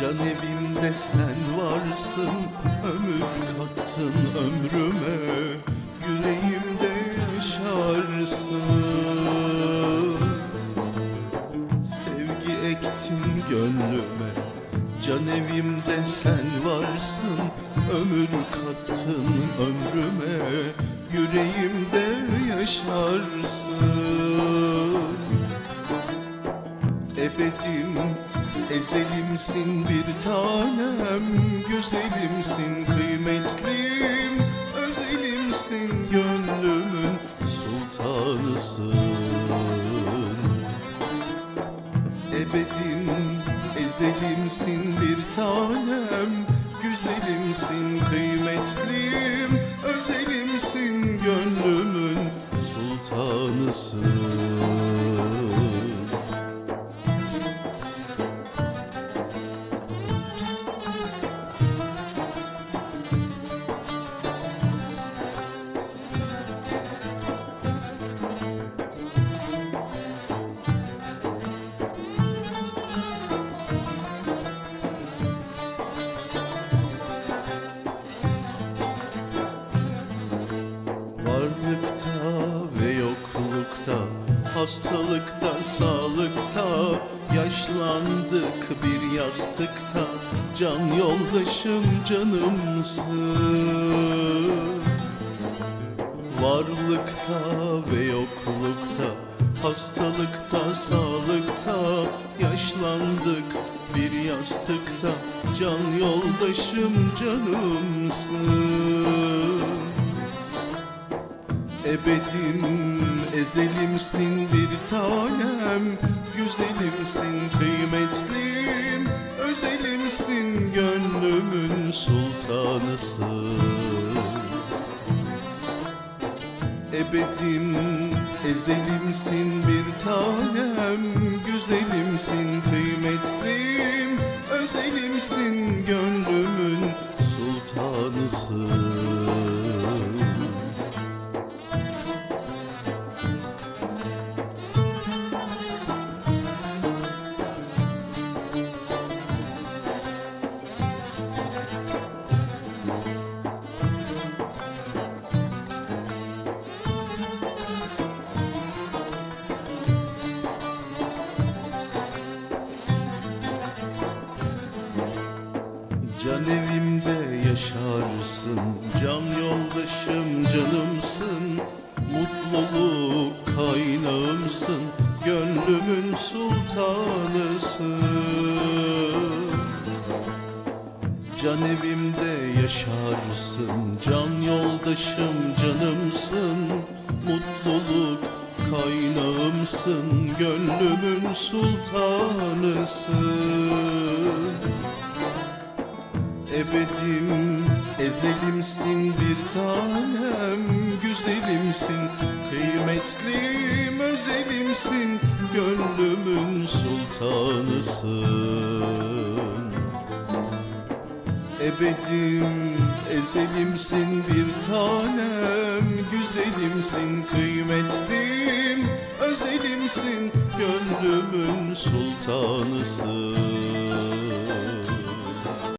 Can evimde sen varsın. Ömür kattın ömrüme Yüreğimde yaşarsın. Sevgi ektin gönlüme Can evimde sen varsın. Ömür kattın ömrüme Yüreğimde yaşarsın Ebedim, ezelimsin bir tanem Güzelimsin, kıymetlim. Özelimsin, gönlümün sultanısın. Ebedim, ezelimsin bir tanem. Güzelimsin, kıymetlim. Özelimsin, gönlümün sultanısın hastalıkta, sağlıkta Yaşlandık bir yastıkta, can yoldaşım canımsın. Varlıkta ve yoklukta, hastalıkta, sağlıkta Yaşlandık bir yastıkta, can yoldaşım canımsın. Ebedim, ezelimsin bir tanem Güzelimsin, kıymetlim. Özelimsin, gönlümün sultanısın Ebedim, ezelimsin bir tanem Güzelimsin, kıymetlim. Özelimsin, gönlümün sultanısın Can evimde yaşarsın Can yoldaşım canımsın. Mutluluk kaynağımsın Gönlümün sultanısın. Can evimde yaşarsın Can yoldaşım canımsın. Mutluluk kaynağımsın Gönlümün sultanısın Ebedim, ezelimsin bir tanem Güzelimsin, kıymetlim, özelimsin Gönlümün sultanısın. Ebedim, ezelimsin bir tanem Güzelimsin, kıymetlim, özelimsin Gönlümün sultanısın